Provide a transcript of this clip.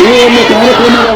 ಈ ಒಂದು ಕಾರ್ಯಕ್ರಮದ